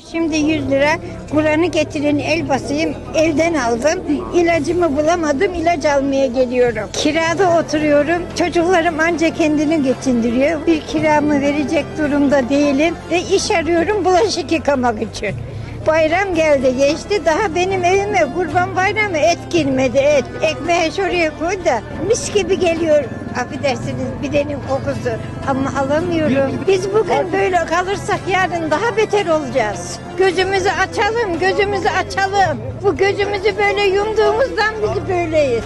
Şimdi 100 lira. Kur'an'ı getirin el basayım. Elden aldım. İlacımı bulamadım. ilaç almaya geliyorum. Kirada oturuyorum. Çocuklarım anca kendini geçindiriyor. Bir kiramı verecek durumda değilim. Ve iş arıyorum bulaşık yıkamak için. Bayram geldi geçti daha benim evime kurban bayramı et girmedi et. Ekmeği şuraya koy da mis gibi geliyor. Affedersiniz bidenin kokusu ama alamıyorum. Biz bugün böyle kalırsak yarın daha beter olacağız. Gözümüzü açalım, gözümüzü açalım. Bu gözümüzü böyle yumduğumuzdan biz böyleyiz.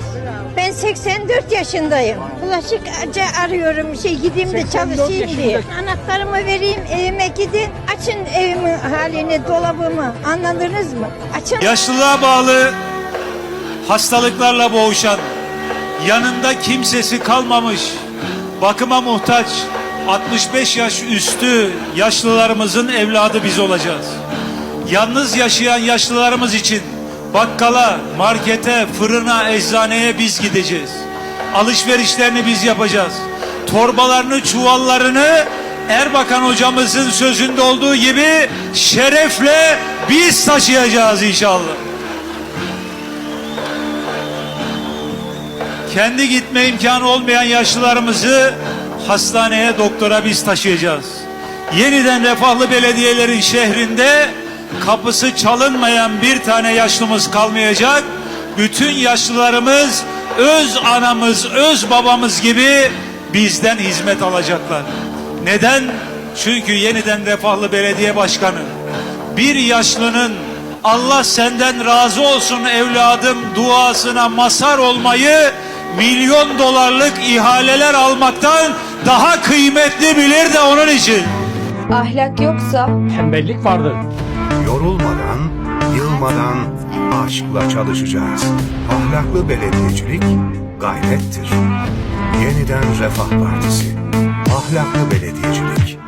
Ben 84 yaşındayım. Bulaşıkçı arıyorum şey gideyim de çalışayım diye. Anahtarımı vereyim evime gidin. Açın evimin halini, dolabımı. Anladınız mı? Açın. Yaşlılığa bağlı hastalıklarla boğuşan, yanında kimsesi kalmamış, bakıma muhtaç, 65 yaş üstü yaşlılarımızın evladı biz olacağız. Yalnız yaşayan yaşlılarımız için bakkala, markete, fırına, eczaneye biz gideceğiz. Alışverişlerini biz yapacağız. Torbalarını, çuvallarını Erbakan hocamızın sözünde olduğu gibi şerefle biz taşıyacağız inşallah. Kendi gitme imkanı olmayan yaşlılarımızı hastaneye, doktora biz taşıyacağız. Yeniden refahlı belediyelerin şehrinde kapısı çalınmayan bir tane yaşlımız kalmayacak. Bütün yaşlılarımız öz anamız, öz babamız gibi bizden hizmet alacaklar. Neden? Çünkü yeniden refahlı belediye başkanı bir yaşlının Allah senden razı olsun evladım duasına mazhar olmayı milyon dolarlık ihaleler almaktan daha kıymetli bilir de onun için. Ahlak yoksa tembellik vardır. Yorulmadan, yılmadan aşkla çalışacağız. Ahlaklı belediyecilik gayrettir. Yeniden Refah Partisi. Ahlaklı belediyecilik.